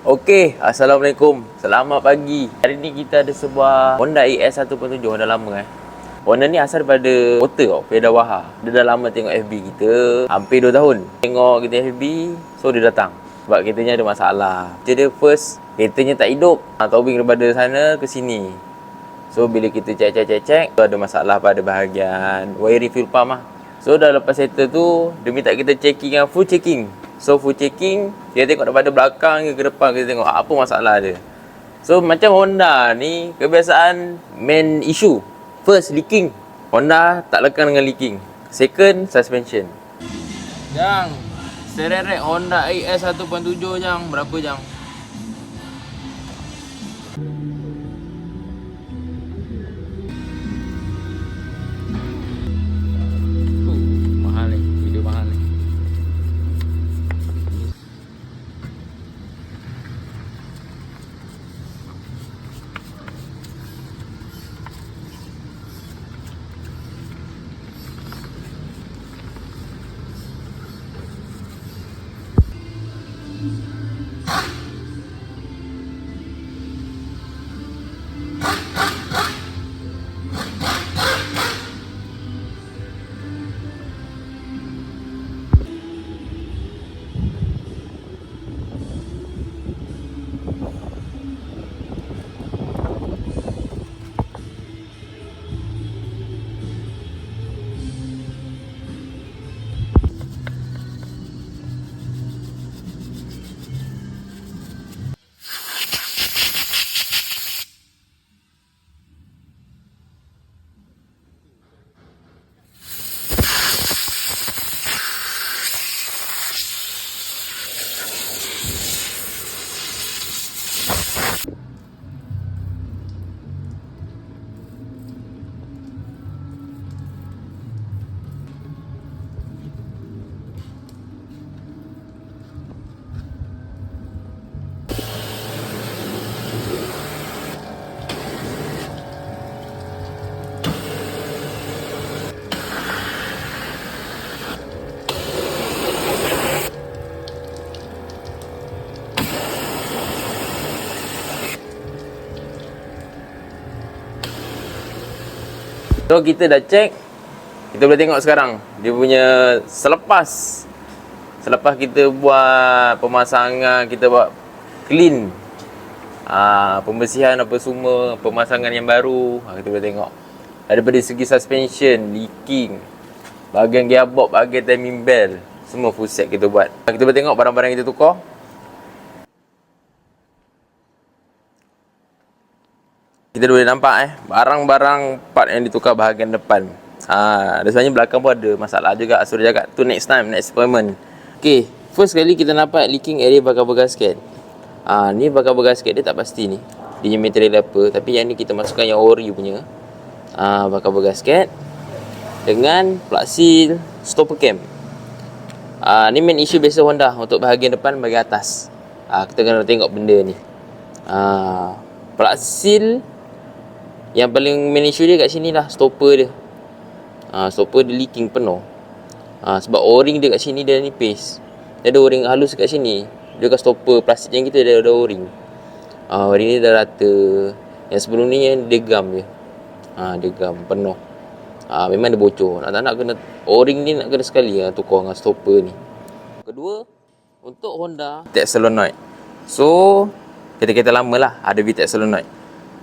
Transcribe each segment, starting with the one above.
Okey, Assalamualaikum. Selamat pagi. Hari ni kita ada sebuah Honda ES 1.7 Honda lama eh. Honda ni asal daripada motor tau, Peda Waha. Dia dah lama tengok FB kita, hampir 2 tahun. Tengok kita FB, so dia datang. Sebab keretanya ada masalah. Jadi first, keretanya tak hidup. Ha, towing daripada sana ke sini. So bila kita cek-cek-cek-cek, ada masalah pada bahagian wiring fuel pump lah. So dah lepas settle tu, dia minta kita checking yang full checking. So full checking, dia tengok daripada belakang ke depan kita tengok apa masalah dia. So macam Honda ni kebiasaan main issue. First leaking. Honda tak lekang dengan leaking. Second suspension. Jang, sereret Honda AS 1.7 jang, berapa jang? So kita dah check. Kita boleh tengok sekarang. Dia punya selepas. Selepas kita buat pemasangan Kita buat clean. Aa, Pembersihan apa semua Pemasangan yang baru. Ha, Kita boleh tengok. Daripada segi suspension Leaking Bahagian gearbox Bahagian timing bell Semua full set kita buat. Kita boleh tengok barang-barang kita tukar Kita boleh nampak eh barang-barang part yang ditukar bahagian depan. Ha, dan sebenarnya belakang pun ada masalah juga. So dia cakap tu next time, next appointment. Okay, first kali kita nampak leaking area bakal gasket. Ha, ni bakal gasket dia tak pasti ni. Dia material apa. Tapi yang ni kita masukkan yang ori punya. Ha, bakal gasket. Dengan plug seal, stopper cam. Ha, ni main issue biasa Honda untuk bahagian depan bahagian atas. Ha, kita kena tengok benda ni. Ha, plug seal yang paling main dia kat sini lah Stopper dia. Ha, Stopper dia leaking penuh. Ha, Sebab o-ring dia kat sini dia nipis Dia ada o-ring halus kat sini. Dia kat stopper plastik yang kita dia ada o-ring. Ha, O-ring ni dah rata. Yang sebelum ni yang dia gam je. Ha, Dia gam penuh. Ha, Memang dia bocor. Nak tak nak kena O-ring ni nak kena sekali lah Tukar dengan stopper ni. Kedua Untuk Honda VTEC solenoid So Kereta-kereta lama lah Ada VTEC solenoid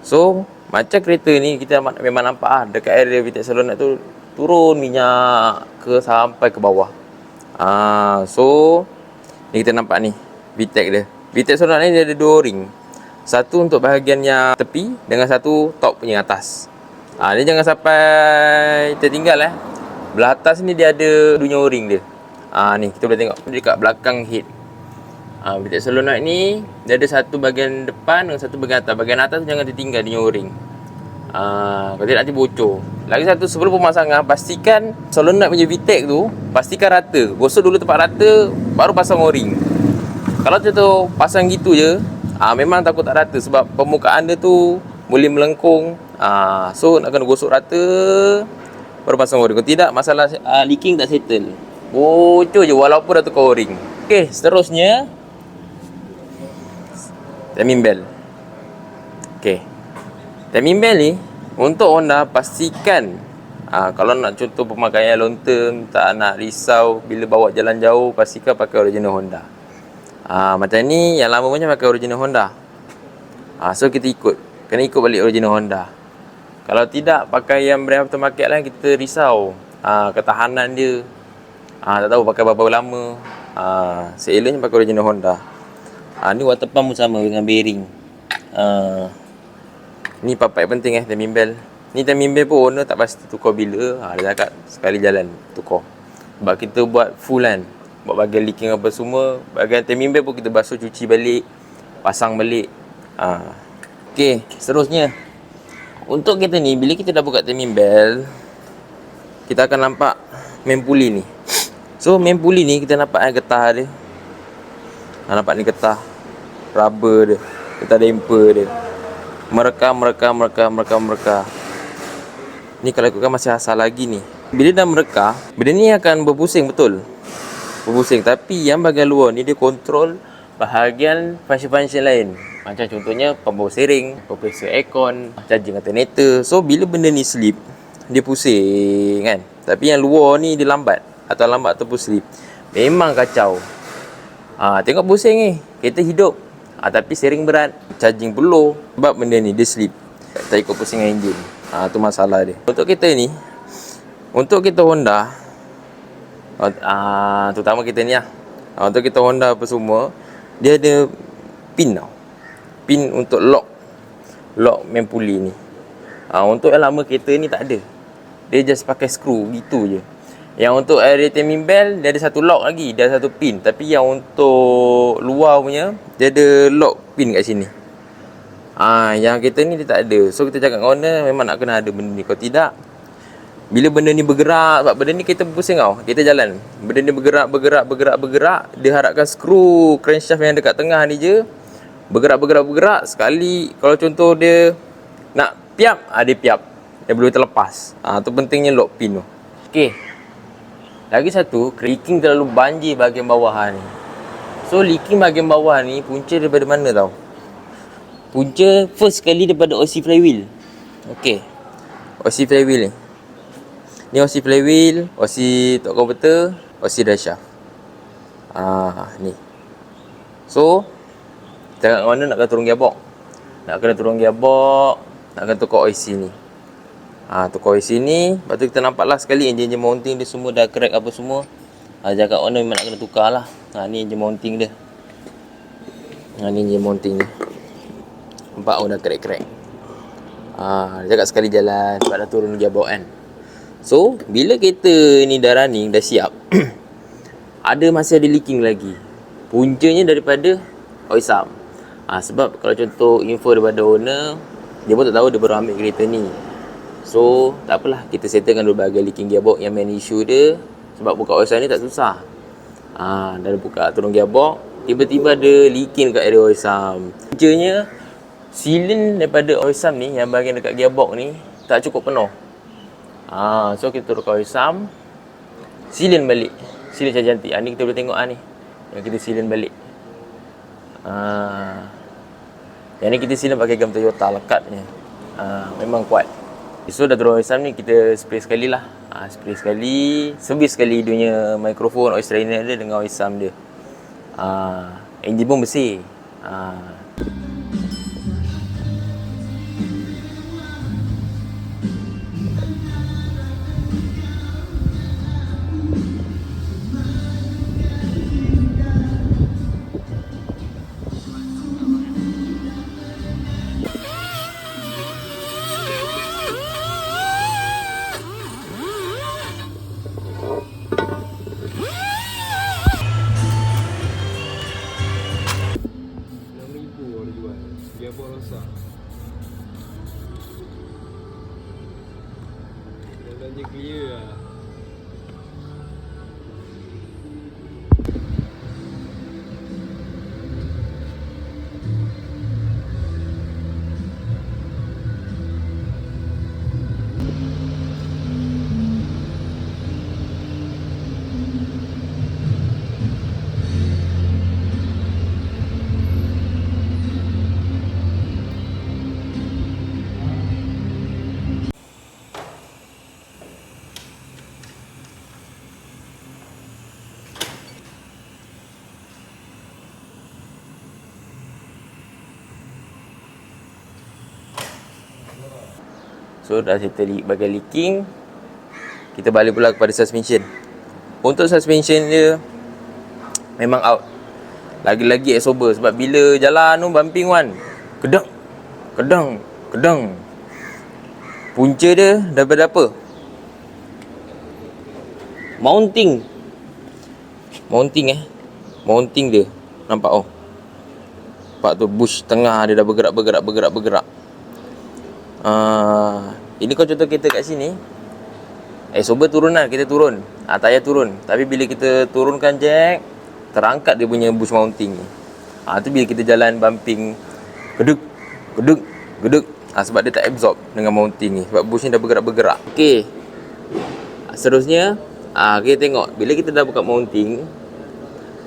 So macam kereta ni kita memang nampak ah dekat area VTEC Salon tu turun minyak ke sampai ke bawah. Ah so ni kita nampak ni VTEC dia. VTEC Salon ni dia ada dua ring. Satu untuk bahagian yang tepi dengan satu top punya atas. Ah ni jangan sampai tertinggal eh. Belah atas ni dia ada dunia ring dia. Ah ni kita boleh tengok dekat belakang head. Ha, bilik solenoid ni dia ada satu bahagian depan dengan satu bahagian atas. Bahagian atas jangan tertinggal dia o-ring. Ha, kalau tidak nanti bocor. Lagi satu sebelum pemasangan pastikan solenoid punya VTEC tu pastikan rata. Gosok dulu tempat rata baru pasang o-ring. Kalau tu pasang gitu je, ha, memang takut tak rata sebab permukaan dia tu boleh melengkung. Ha, so nak kena gosok rata baru pasang o-ring. Kalau tidak masalah uh, leaking tak settle. Bocor je walaupun dah tukar o-ring. Okey, seterusnya timing belt. Okey. Timing belt ni untuk Honda pastikan ha, kalau nak contoh pemakaian long term tak nak risau bila bawa jalan jauh pastikan pakai original Honda. Ha, macam ni yang lama punya pakai original Honda. Ha, so kita ikut. Kena ikut balik original Honda. Kalau tidak pakai yang brand aftermarket lah kita risau. Ha, ketahanan dia. Ha, tak tahu pakai berapa lama. Ha, seelahnya pakai original Honda. Ha, ni water pump pun sama dengan bearing. Ha, ni papai penting eh timing belt. Ni timing belt pun owner tak pasti tukar bila. Ha, dia cakap sekali jalan tukar. Sebab kita buat full kan. Buat bagian leaking apa semua. Bagian timing belt pun kita basuh cuci balik. Pasang balik. Ha. Okay, seterusnya. Untuk kita ni, bila kita dah buka timing belt. Kita akan nampak main pulley ni. So, main pulley ni kita nampak eh, getah dia. Ha, nampak ni getah. Rubber dia. Getah damper dia. Mereka mereka mereka mereka mereka ni kalau ikutkan masih asal lagi ni. Bila dah mereka benda ni akan berpusing betul? Berpusing. Tapi yang bahagian luar ni dia kontrol bahagian function-function lain. Macam contohnya pembawa sering kompresor aircon charging alternator. So bila benda ni slip dia pusing kan? Tapi yang luar ni dia lambat. Atau lambat ataupun slip. Memang kacau. Ha, tengok pusing ni. Kereta hidup ha, tapi sering berat. Charging belum sebab benda ni dia slip. Tak ikut pusingan enjin ha, tu masalah dia. Untuk kita ni untuk kita Honda ah terutama kita ni lah. Ha, untuk kita Honda apa semua dia ada pin tau. Pin untuk lock. Lock main pulley ni. Ha, untuk yang lama kereta ni tak ada. Dia just pakai screw gitu je. Yang untuk area timing belt dia ada satu lock lagi, dia ada satu pin. Tapi yang untuk luar punya dia ada lock pin kat sini. Ah, ha, yang kita ni dia tak ada. So kita cakap dengan owner memang nak kena ada benda ni. Kalau tidak bila benda ni bergerak sebab benda ni kita pusing tau. Kita jalan. Benda ni bergerak, bergerak, bergerak, bergerak. Dia harapkan skru crankshaft yang dekat tengah ni je bergerak, bergerak, bergerak. Sekali kalau contoh dia nak piap, ah dia piap. Dia boleh terlepas. Ah tu pentingnya lock pin tu. Okey. Lagi satu, leaking terlalu banjir bahagian bawah ni. So leaking bahagian bawah ni punca daripada mana tau? Punca first kali daripada OC flywheel. Okey. OC flywheel ni. Ni OC flywheel, OC tok converter, OC drive Ah, ni. So, jangan mana nak kena turun gearbox. Nak kena turun gearbox, nak kena tukar OC ni. Ha, tukar isi ni Lepas tu kita nampak lah sekali Engine-engine mounting dia semua dah crack apa semua ha, Cakap owner memang nak kena tukar lah ha, Ni engine mounting dia. Ha, Ni engine mounting dia. Nampak? Oh dah crack-crack ha, Dia cakap sekali jalan Sebab dah turun gearbox kan. So Bila kereta ni dah running Dah siap Ada masih ada leaking lagi. Puncanya daripada Oil sump ha, Sebab kalau contoh info daripada owner Dia pun tak tahu dia baru ambil kereta ni. So tak apalah kita settlekan bahagian leaking gearbox yang main issue dia. Sebab buka oil ni tak susah. Ha, dah buka turun gearbox tiba-tiba ada leaking dekat area oil sump. Puncanya silin daripada oil sump ni yang bahagian dekat gearbox ni tak cukup penuh. Ha, so kita turun oil sump silin balik. Silin macam cantik. Ha, ni kita boleh tengok ah ni. Yang kita silin balik. Ha, yang ni kita silin pakai gam Toyota lekatnya. Ha, memang kuat. So dah turun exam ni kita spray sekali lah. Ha, Spray sekali Service sekali dunia mikrofon oil strainer dia dengan oil dia. Ha, Engine pun bersih. Ha, So dah settle bagian leaking Kita balik pula kepada suspension. Untuk suspension dia Memang out. Lagi-lagi sober Sebab bila jalan tu bumping kan Kedang Kedang Kedang. Punca dia daripada apa? Mounting. Mounting eh? Mounting dia. Nampak? Oh. Nampak tu bush tengah dia dah bergerak bergerak bergerak bergerak uh, Ini kau contoh kita kat sini. Eh sober turun lah kita turun. Ah, Tayar turun. Tapi bila kita turunkan jack Terangkat dia punya bush mounting ni. Ah, Tu bila kita jalan bumping Geduk Geduk Geduk ah, Sebab dia tak absorb dengan mounting ni. Sebab bush ni dah bergerak-bergerak. Ah, Seterusnya ah, Kita tengok. Bila kita dah buka mounting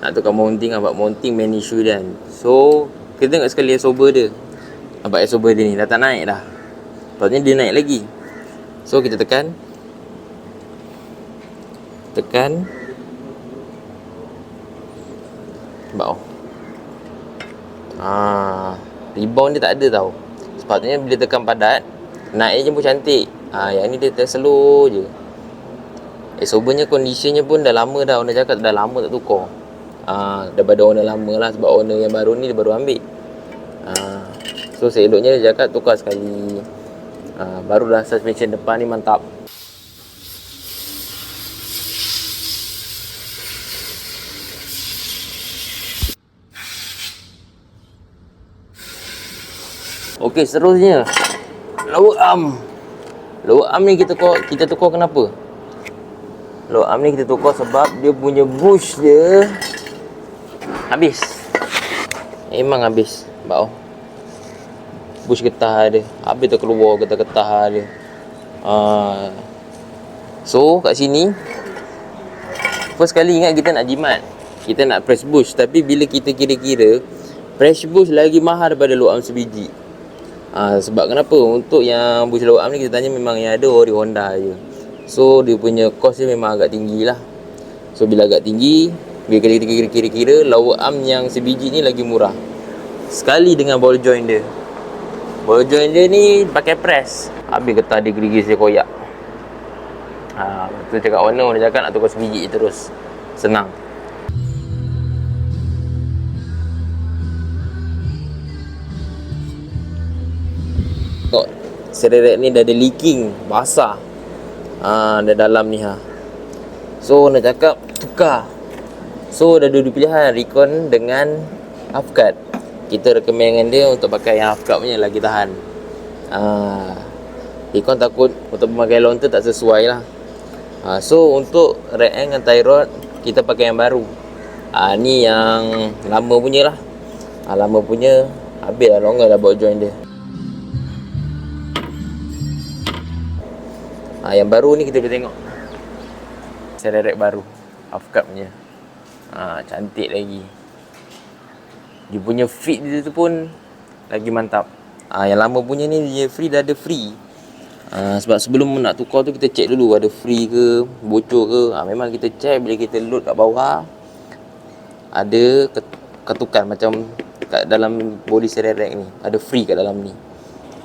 Nak tukar mounting Nampak mounting main issue kan. So kita tengok sekali sober dia. Nampak sober dia ni Dah tak naik dah Patutnya dia naik lagi. So kita tekan. Tekan. Oh Ah, rebound dia tak ada tau. Sepatutnya bila tekan padat Naik je pun cantik. Ah, Yang ni dia slow je. Eh sobernya conditionnya pun dah lama dah. Owner cakap dah lama tak tukar. Ah, Daripada owner lama lah Sebab owner yang baru ni dia baru ambil. Ah, So seeloknya dia cakap tukar sekali ah, Barulah suspension depan ni mantap Okey, seterusnya. Lower arm. Lower arm ni kita tukar, kita tukar kenapa? Lower arm ni kita tukar sebab dia punya bush dia habis. Memang habis. Bau. Bush getah dia. Habis tu keluar getah-getah dia. Uh, so kat sini First kali ingat kita nak jimat Kita nak press bush Tapi bila kita kira-kira Press bush lagi mahal daripada low arm sebiji Ha, sebab kenapa? Untuk yang bush low arm ni kita tanya memang yang ada ori Honda je. So dia punya cost dia memang agak tinggi lah. So bila agak tinggi, bila kita kira-kira lower arm yang sebiji ni lagi murah. Sekali dengan ball joint dia. Joint dia ni pakai press. Habis getah dia gerigis dia koyak. Ha, tu cakap owner, dia cakap nak tukar sebiji terus. Senang. Tengok Sereret ni dah ada leaking Basah ha, Dah dalam ni ha. So nak cakap Tukar So dah dua pilihan Recon dengan Half-cut Kita recommend dengan dia Untuk pakai yang half-cut punya Lagi tahan ha. Recon takut Untuk memakai long tak sesuai lah ha. So untuk Red end dengan tie rod Kita pakai yang baru ha, Ni yang Lama punya lah ha, Lama punya Habis lah longer dah buat join dia Ha, yang baru ni kita boleh tengok. Sereret baru. Half cup punya. Ha, cantik lagi. Dia punya fit dia tu pun lagi mantap. Ha, yang lama punya ni dia free dah ada free. Ha, sebab sebelum nak tukar tu kita check dulu ada free ke, bocor ke. Ha, memang kita check bila kita load kat bawah. Ada ketukan macam kat dalam body sereret ni. Ada free kat dalam ni.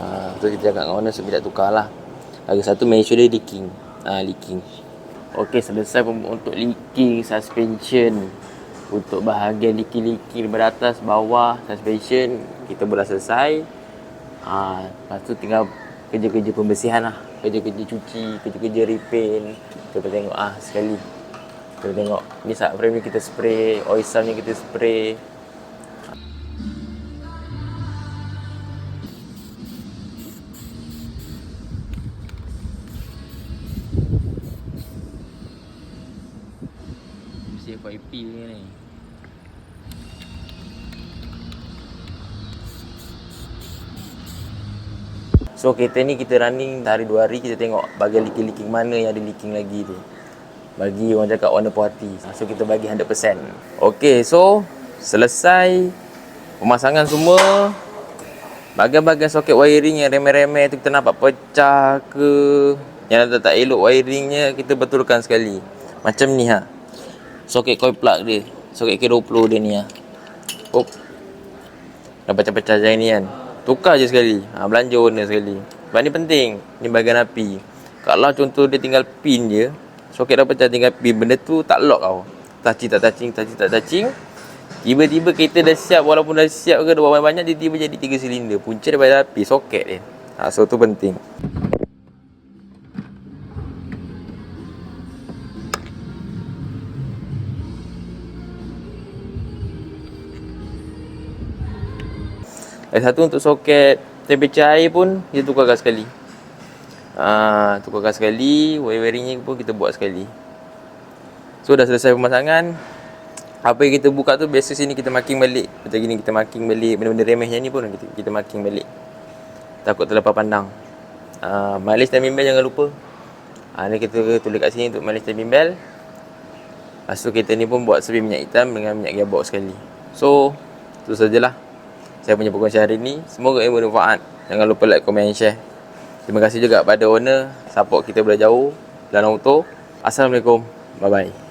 Ha, tu kita cakap dengan owner so tidak tukar lah. Lagi satu make sure dia leaking. Ah leaking. Okey, selesai untuk leaking suspension. Untuk bahagian leaking-leaking daripada atas bawah suspension kita boleh selesai. Ha, lepas tu tinggal kerja-kerja pembersihan lah. Kerja-kerja cuci, kerja-kerja repaint. Kita tengok ah sekali. Kita tengok ni saat frame ni kita spray, oil ni kita spray. FYP ni So kereta ni kita running hari dua hari kita tengok bagian leaking-leaking mana yang ada leaking lagi tu. Bagi orang cakap warna puas hati. So kita bagi 100%. Okay so selesai pemasangan semua. Bagian-bagian soket wiring yang remeh-remeh tu kita nampak pecah ke. Yang tak, tak elok wiringnya kita betulkan sekali. Macam ni ha soket coil plug dia soket K20 dia ni lah oh dah pecah-pecah macam ni kan tukar je sekali ha, belanja owner sekali Sebab ni penting. Ni bahagian api. Kalau contoh dia tinggal pin je, soket dah pecah tinggal pin, benda tu tak lock tau. Touching tak touching, touching tak touching. Tiba-tiba kereta dah siap walaupun dah siap ke dah banyak-banyak dia tiba jadi tiga silinder. Punca daripada api, soket dia. Ha, so tu penting. Lagi satu untuk soket temperature air pun kita tukarkan sekali. Ah, ha, tukarkan sekali, wiringnya pun kita buat sekali. So dah selesai pemasangan. Apa yang kita buka tu biasa sini kita marking balik. Macam gini kita marking balik benda-benda remeh ni pun kita, kita marking balik. Takut terlepas pandang. Ah, ha, mileage timing bell jangan lupa. Ah, ha, ni kita tulis kat sini untuk mileage timing bell. Lepas tu kita ni pun buat sebi minyak hitam dengan minyak gearbox sekali. So, tu sajalah saya punya perkongsian hari ni. Semoga ia bermanfaat. Jangan lupa like, komen, share. Terima kasih juga pada owner support kita dari jauh dalam auto. Assalamualaikum. Bye bye.